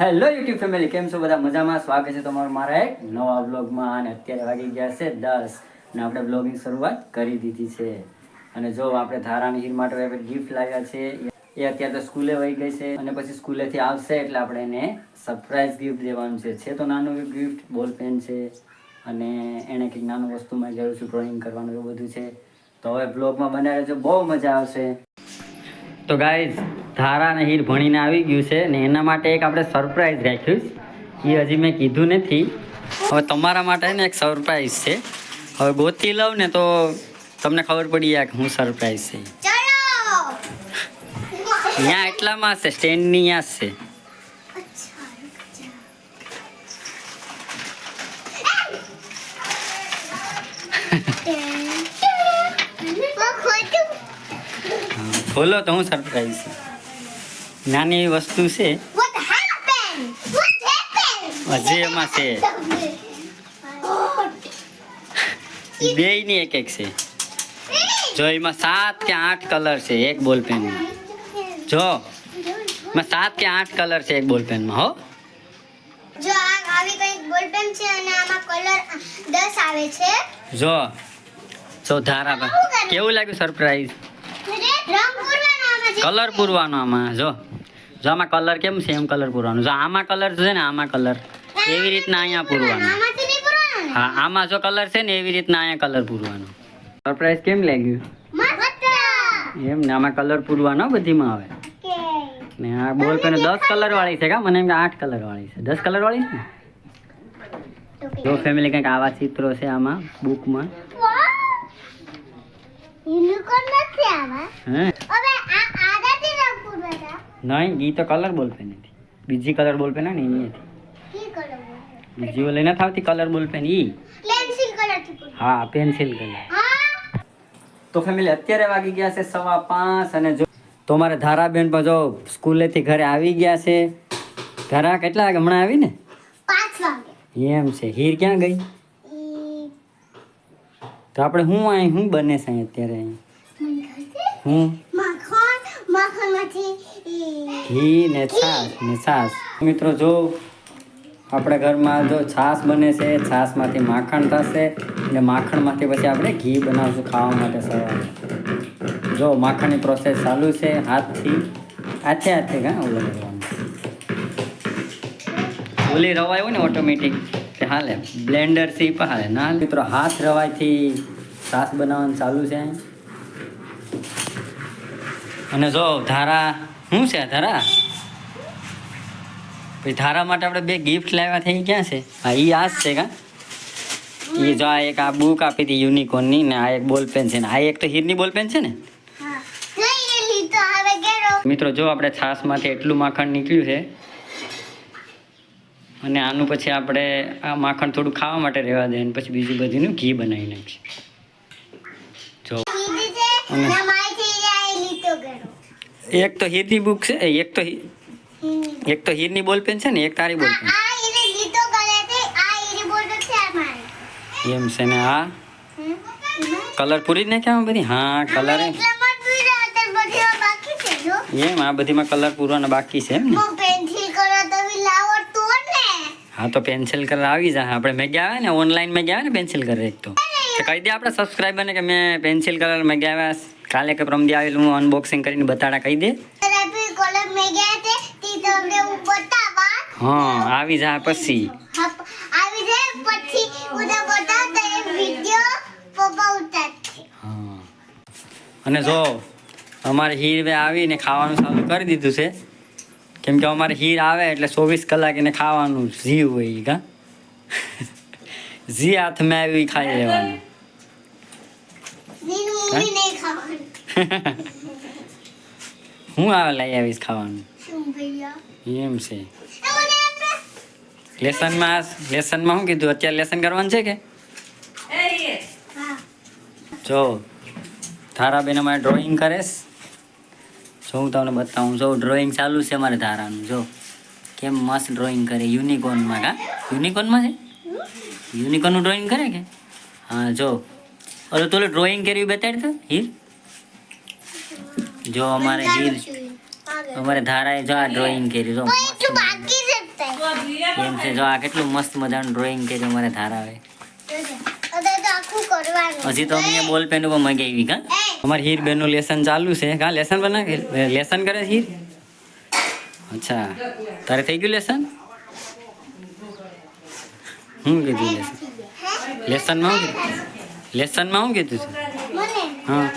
Hello YouTube family કેમ છો બધા? મજામાં? સ્વાગત છે તમારું મારા એક નવા બ્લોગમાં અને અત્યારે વાગી ગયા છે દસ. અને આપણે બ્લોગની શરૂઆત કરી દીધી છે. અને જો આપણે ધારાની હીર માટે ગિફ્ટ લાવ્યા છે. એ અત્યારે તો સ્કૂલે વહી ગઈ છે. અને પછી સ્કૂલેથી આવશે એટલે આપણે એને સરપ્રાઈઝ ગિફ્ટ દેવાનું છે. છે તો નાનું ગિફ્ટ બોલ પેન છે. અને એણે કંઈક નાનું વસ્તુ મેં જરૂર છું ડ્રોઈંગ કરવાનું એવું બધું છે. તો હવે બ્લોગમાં બનાવે છે. બહુ મજા આવશે. તો ગાઈઝ ધારા અને હીર ભણીને આવી ગયું છે ને એના માટે એક આપણે સરપ્રાઈઝ રાખ્યું એ હજી મેં કીધું નથી. હવે તમારા માટે ને એક સરપ્રાઈઝ છે. હવે ગોતી લઉં ને તો તમને ખબર પડી જાય કે હું સરપ્રાઈઝ છે. ત્યાં એટલામાં છે સ્ટેન્ડની અહીંયા છે. બોલો તો હું સરપ્રાઈઝ છે. નાની એવી વસ્તુ છે. હજી એમાં છે. બેયની એક એક છે. જો એમાં સાત કે આઠ કલર છે એક બોલ પેનમાં જો. એમાં સાત કે આઠ કલર છે એક બોલ પેનમાં હો. જો આ આવી કંઈક બોલ પેન છે અને આમાં કલર 10 આવે છે. જો. જો ધારા કેવું લાગ્યું સરપ્રાઈઝ રંગ પૂરવાનો આમાં કલર પૂરવાનો આમાં જો. જો આમાં કલર કેમ સેમ કલર પૂરવાનો? જો આમાં કલર છે ને આમાં કલર એવી રીતના અહીંયા પૂરવાનો? હા આમાં જો કલર છે ને એવી રીતના અહીંયા કલર પૂરવાનો. સરપ્રાઈઝ કેમ લાગ્યું? એમ ને આમાં કલર પૂરવાનો બધીમાં આવે ને આ બોલ પેન દસ કલર વાળી છે કા? મને એમ કે આઠ કલર વાળી છે. દસ કલર વાળી છે ને? જો ફેમિલી કંઈક આવા ચિત્રો છે આમાં બુકમાં યુનિકોર્ન નથી હે હવે આ આગાથી રંગ પૂરવાના નહીં એ તો કલર બોલ પેન હતી બીજી કલર બોલ પેન ને એની હતી બીજી ઓલી નથી આવતી કલર બોલ પેન ઈ. હા પેન્સિલ કલર તો ફેમિલી અત્યારે વાગી ગયા છે સવા પાંચ અને જો તો મારે ધારાબેન પણ જો સ્કૂલેથી ઘરે આવી ગયા છે. ઘરા કેટલા વાગે? હમણાં આવી ને એમ છે. હીર ક્યાં ગઈ? તો આપણે હું અહીં હું બને છે અત્યારે અહીં? હું? ઘી ને છાશ ને છાશ. મિત્રો, જો આપણે ઘરમાં જો છાશ બને છે, છાશમાંથી માખણ થશે અને માખણમાંથી પછી આપણે ઘી બનાવશું ખાવા માટે સવારે. જો માખણની પ્રોસેસ ચાલુ છે, હાથથી, હાથે હાથે કાં ઓલો કરવાનું ઓલી રવાય હોય ને ઓટોમેટિક તે હાલે બ્લેન્ડરથી પણ હાલે ના મિત્રો, હાથ રવાયથી છાશ બનાવવાનું ચાલુ છે. અને જો ધારા શું છે ધારા? પછી ધારા માટે આપણે બે ગિફ્ટ લાવ્યા થઈ ક્યાં છે? હા એ આ જ છે કા? એ જો આ એક આ બુક આપી હતી યુનિકોર્નની ને આ એક બોલ પેન છે ને. આ એક તો હીરની બોલ પેન છે ને? મિત્રો જો આપણે છાશમાંથી એટલું માખણ નીકળ્યું છે અને આનું પછી આપણે આ માખણ થોડું ખાવા માટે રહેવા દે અને પછી બીજું બધીનું ઘી બનાવી નાખીએ જો. અને- ના માહિતી જાય લીધો ગેરો એક તો હીરની બુક છે એ એક તો હી- એક તો હીરની બોલ પેન છે ને એક તારી બોલ પેન આ એને લીધો કરે છે આ એની બોર્ડર છે આ મારી એમ છે ને આ હમ? કલર પૂરી જ નાખ્યા આમાં બધી હા કલર આમાં એટલામાં જ પૂરા અત્યારે બધીમાં બાકી છે જો એમ આ બધીમાં કલર પૂરવાના બાકી છે એમ ને હું પેન્સિલ કરો તો બી લાવડતું હોય ને હા તો પેન્સિલ કલર આવી જાય આપણે મેં આવે ને ઓનલાઈન મેં આવે ને પેન્સિલ કલર એક તો તો કહી દે આપણે સબસ્ક્રાઈબરને કે મેં પેન્સિલ કલર મેં આવ્યા કાલે કે પ્રમદી આવેલું હું અનબોક્સિંગ કરીને બતાડા કહી દે. હું આવી જાય પછી. અને જો અમારે હીર બે આવીને ખાવાનું ચાલુ કરી દીધું છે. કેમ કે અમારે હીર આવે એટલે ચોવીસ કલાક એને ખાવાનું ઝી હોય કા. જી હાથમાં આવી ખાઈ લેવાનું નીન મૂવી નહીં ખાવાનું હું આવે લઈ આવીશ ખાવાનું? શું ભૈયા? એમ છે. લેસનમાં લેસનમાં શું કીધું? અત્યારે લેસન કરવાનું છે કે? જો જો ધારાબેન અમારે ડ્રોઈંગ કરેશ જો હું તમને બતાવું. જો ડ્રોઈંગ ચાલુ છે અમારે ધારાનું. જો કેમ મસ્ત ડ્રોઈંગ કરે. યુનિકોર્નમાં કા? યુનિકોર્નમાં છે? યુનિકોર્નનું ડ્રોઈંગ કરે કે? હા જો. ઓલો તો ડ્રોઈંગ કર્યું બતાડ તો હીર જો અમારે હીર અમારે ધારાએ જો આ ડ્રોઈંગ કર્યું જો તો એટલું બાકી છે એમ છે જો આ કેટલું મસ્ત મજાનું ડ્રોઈંગ કર્યું મારે ધારાવે હવે તો આખું કરવાનું હજી તો અમને બોલ પેન ઉપર મગાવી કા એ, અમારી હીર બેનનું લેસન ચાલુ છે કા લેસન બના લેસન કરે છે હીર અચ્છા તારે થઈ ગયું લેસન શું કીધું લેસન હે? લેસનમાં શું કીધું લેસનમાં શું કીધું છે? મને? હા.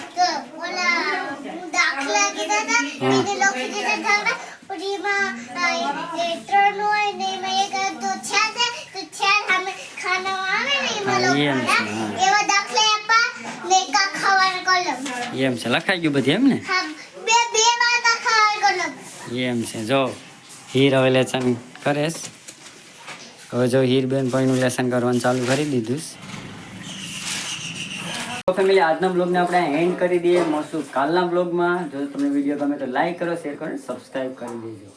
એમાં છે લખાઈ ગયું બધી એમ ને એમ છે જો હીર હવે લેસન કરેશ હવે જો હીર બેન પણ લેસન કરવાનું ચાલુ કરી દીધું ફેમિલી આજના બ્લોગને આપણે એન્ડ કરી દઈએ. મળશું કાલના બ્લોગમાં જો તમને વીડિયો ગમે તો લાઈક કરો શેર કરો સબસ્ક્રાઈબ કરી દેજો.